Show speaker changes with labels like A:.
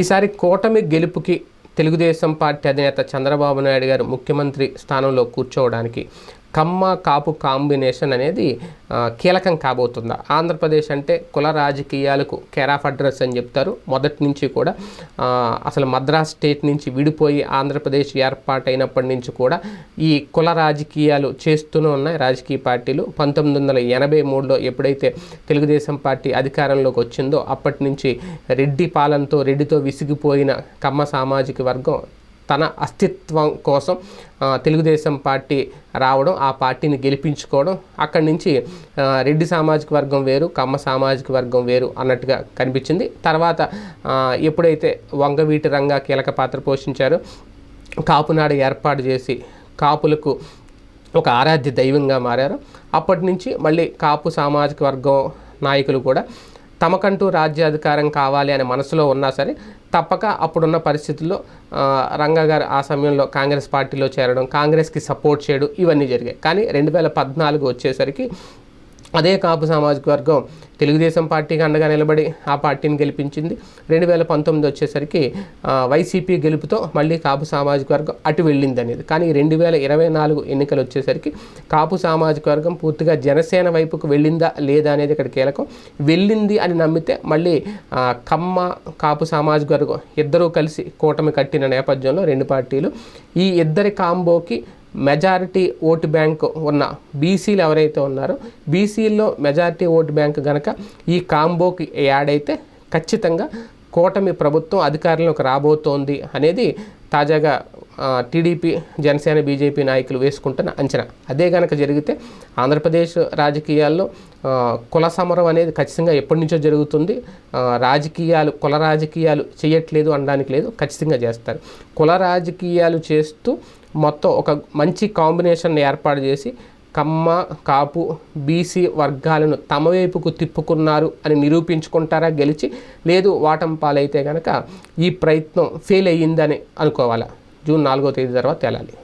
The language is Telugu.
A: ఈసారి కూటమి గెలుపుకి తెలుగుదేశం పార్టీ అధినేత చంద్రబాబు నాయుడు గారు ముఖ్యమంత్రి స్థానంలో కూర్చోవడానికి కమ్మ కాపు కాంబినేషన్ అనేది కీలకం కాబోతుంది. ఆంధ్రప్రదేశ్ అంటే కుల రాజకీయాలకు కెరాఫ్ అడ్రస్ అని చెప్తారు. మొదటి నుంచి కూడా అసలు మద్రాస్ స్టేట్ నుంచి విడిపోయి ఆంధ్రప్రదేశ్ ఏర్పాటైనప్పటి నుంచి కూడా ఈ కుల రాజకీయాలు చేస్తూనే ఉన్నాయి. రాజకీయ పార్టీలు పంతొమ్మిది వందల ఎనభై మూడులో ఎప్పుడైతే తెలుగుదేశం పార్టీ అధికారంలోకి వచ్చిందో అప్పటి నుంచి రెడ్డి పాలనతో రెడ్డితో విసిగిపోయిన కమ్మ సామాజిక వర్గం తన అస్తిత్వం కోసం తెలుగుదేశం పార్టీ రావడం ఆ పార్టీని గెలిపించుకోవడం అక్కడి నుంచి రెడ్డి సామాజిక వర్గం వేరు కమ్మ సామాజిక వర్గం వేరు అన్నట్టుగా కనిపించింది. తర్వాత ఎప్పుడైతే వంగవీటి రంగా కీలక పాత్ర పోషించారో కాపునాడు ఏర్పాటు చేసి కాపులకు ఒక ఆరాధ్య దైవంగా మారారు. అప్పటి నుంచి మళ్ళీ కాపు సామాజిక వర్గం నాయకులు కూడా తమకంటూ రాజ్యాధికారం కావాలి అనే మనసులో ఉన్నా సరే తప్పక అప్పుడున్న పరిస్థితుల్లో ఆ, రంగా గారు ఆ సమయంలో కాంగ్రెస్ పార్టీలో చేరడం కాంగ్రెస్కి సపోర్ట్ చేయడం ఇవన్నీ జరిగాయి. కానీ రెండు వేల పద్నాలుగు వచ్చేసరికి అదే కాపు సామాజిక వర్గం తెలుగుదేశం పార్టీకి అండగా నిలబడి ఆ పార్టీని గెలిపించింది. రెండు వేల పంతొమ్మిది వచ్చేసరికి వైసీపీ గెలుపుతో మళ్ళీ కాపు సామాజిక వర్గం అటు వెళ్ళింది అనేది కానీ రెండు వేల ఇరవై నాలుగు ఎన్నికలు వచ్చేసరికి కాపు సామాజిక వర్గం పూర్తిగా జనసేన వైపుకు వెళ్ళిందా లేదా అనేది ఇక్కడ కీలకం. వెళ్ళింది అని నమ్మితే మళ్ళీ కమ్మ కాపు సామాజిక వర్గం ఇద్దరూ కలిసి కూటమి కట్టిన నేపథ్యంలో రెండు పార్టీలు. ఈ ఇద్దరి కాంబోకి మెజారిటీ ఓటు బ్యాంక్ ఉన్న బీసీలు ఎవరైతే ఉన్నారో బీసీల్లో మెజారిటీ ఓటు బ్యాంక్ గనక ఈ కాంబోకి యాడ్ అయితే ఖచ్చితంగా కూటమి ప్రభుత్వం అధికారంలోకి రాబోతోంది అనేది తాజాగా టీడీపీ జనసేన బీజేపీ నాయకులు వేసుకుంటున్న అంచనా. అదే కనుక జరిగితే ఆంధ్రప్రదేశ్ రాజకీయాల్లో కుల సమరం అనేది ఖచ్చితంగా ఎప్పటి నుంచో జరుగుతుంది. రాజకీయాలు కుల రాజకీయాలు చేయట్లేదు అనడానికి లేదు ఖచ్చితంగా చేస్తారు. కుల రాజకీయాలు చేస్తూ మొత్తం ఒక మంచి కాంబినేషన్ ఏర్పాటు చేసి కమ్మ కాపు బీసీ వర్గాలను తమ వైపుకు తిప్పుకున్నారు అని నిరూపించుకుంటారా గెలిచి లేదు వాటం పాలైతే కనుక ఈ ప్రయత్నం ఫెయిల్ అయ్యిందని అనుకోవాలా? జూన్ నాలుగో తేదీ తర్వాత తేలాలి.